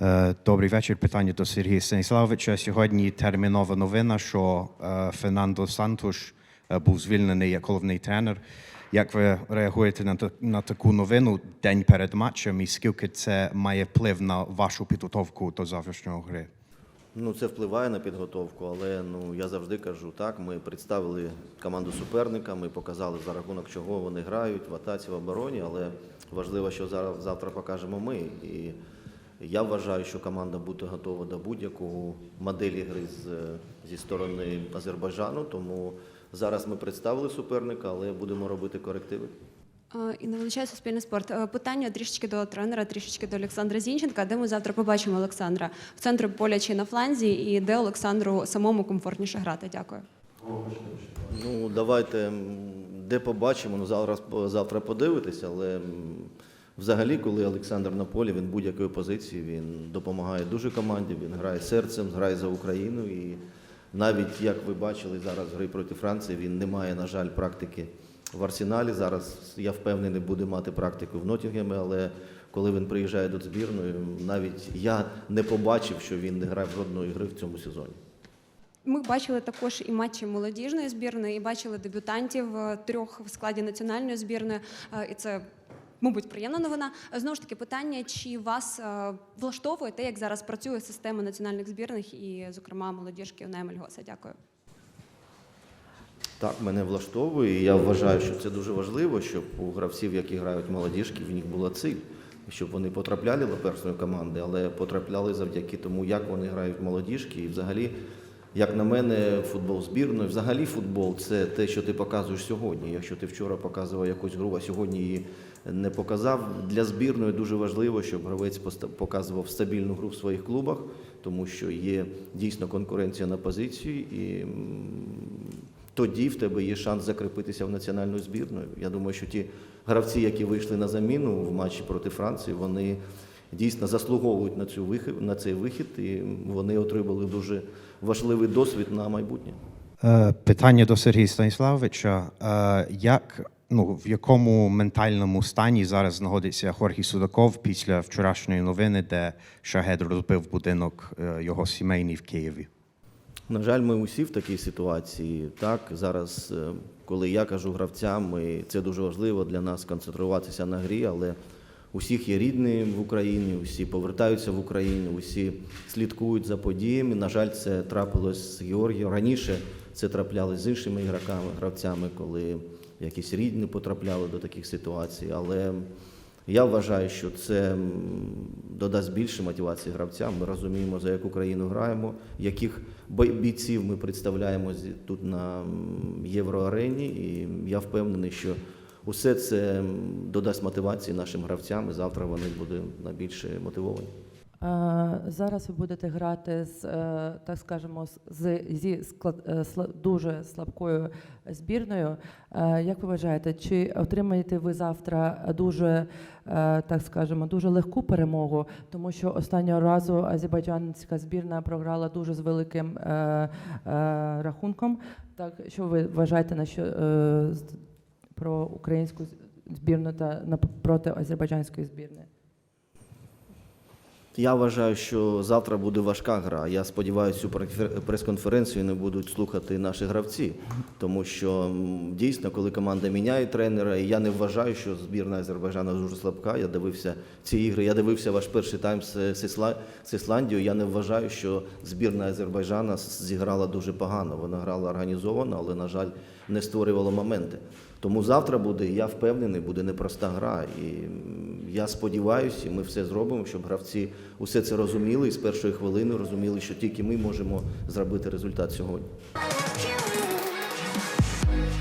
Е, Добрий вечір. Питання до Сергія Станіславовича. Сьогодні термінова новина, що е, Фернандо Сантуш е, був звільнений як головний тренер. Як ви реагуєте на, на таку новину день перед матчем і скільки це має вплив на вашу підготовку до завтрашнього гри? Ну, це впливає на підготовку, але ну я завжди кажу так. Ми представили команду суперника, ми показали за рахунок чого вони грають в атаці в обороні, але важливо, що зараз завтра покажемо ми. І я вважаю, що команда буде готова до будь-якого моделі гри з, зі сторони Азербайджану. Тому зараз ми представили суперника, але будемо робити корективи. Е, І невеличає суспільний спорт. Е, Питання трішечки до тренера, трішечки до Олександра Зінченка. Де ми завтра побачимо Олександра? В центрі поля чи на фланзі, і де Олександру самому комфортніше грати? Дякую. Ну, давайте де побачимо. Ну, зараз завтра подивитися, але взагалі, коли Олександр на полі, він будь-якої позиції, він допомагає дуже команді, він грає серцем, грає за Україну. І навіть як ви бачили зараз гри проти Франції, він не має, на жаль, практики в арсеналі. Зараз я впевнений, буде мати практику в Нотінгемі, але коли він приїжджає до збірної, навіть я не побачив, що він не грав жодної гри в цьому сезоні. Ми бачили також і матчі молодіжної збірної, і бачили дебютантів е, трьох в складі національної збірної. Е, І це, мабуть, приємна новина. Е, Знову ж таки, питання: чи вас е, влаштовує те, як зараз працює система національних збірних і, зокрема, молодіжки у Мельгоса? Дякую. Так, мене влаштовує. і Я вважаю, що це дуже важливо, щоб у гравців, які грають молодіжки, в них була ціль, щоб вони потрапляли до першої команди, але потрапляли завдяки тому, як вони грають молодіжки. І взагалі, як на мене, футбол збірної, взагалі футбол це те, що ти показуєш сьогодні. Якщо ти вчора показував якусь гру, а сьогодні її не показав. Для збірної дуже важливо, щоб гравець показував стабільну гру в своїх клубах, тому що є дійсно конкуренція на позиції і. тоді в тебе є шанс закріпитися в національну збірну. Я думаю, що ті гравці, які вийшли на заміну в матчі проти Франції, вони дійсно заслуговують на цю вихід, на цей вихід, і вони отримали дуже важливий досвід на майбутнє. Е, Питання до Сергія Станіславовича. Е, Як ну в якому ментальному стані зараз знаходиться Хоргі Судаков після вчорашньої новини, де Шахед розбив будинок е, його сімейний в Києві? На жаль, ми усі в такій ситуації. Так, зараз, коли я кажу гравцям, і це дуже важливо для нас концентруватися на грі, але усіх є рідні в Україні, усі повертаються в Україну, усі слідкують за подіями. На жаль, це трапилось з Георгієм. Раніше це траплялось з іншими ігроками, гравцями, коли якісь рідні потрапляли до таких ситуацій. Але я вважаю, що це додасть більше мотивації гравцям. Ми розуміємо, за яку країну граємо, яких бійців ми представляємо тут на євроарені. І я впевнений, що усе це додасть мотивації нашим гравцям, і завтра вони будуть найбільше мотивовані. Е, Зараз ви будете грати з, е, так скажемо, з- зі склад, е, дуже слабкою збірною. Як ви вважаєте, чи отримаєте ви завтра дуже, так скажемо, дуже легку перемогу? Тому що останнього разу азербайджанська збірна програла дуже з великим рахунком. Так, що ви вважаєте на що про українську збірну та проти азербайджанської збірної? Я вважаю, що завтра буде важка гра. Я сподіваюся, цю прес- прес-конференцію не будуть слухати наші гравці, тому що дійсно, коли команда міняє тренера, і я не вважаю, що збірна Азербайджану дуже слабка. Я дивився ці ігри. Я дивився ваш перший тайм з, Ісландією. Я не вважаю, що збірна Азербайджана зіграла дуже погано. Вона грала організовано, але на жаль, не створювала моменти. Тому завтра буде, я впевнений, буде непроста гра. І я сподіваюся, ми все зробимо, щоб гравці усе це розуміли і з першої хвилини розуміли, що тільки ми можемо зробити результат сьогодні.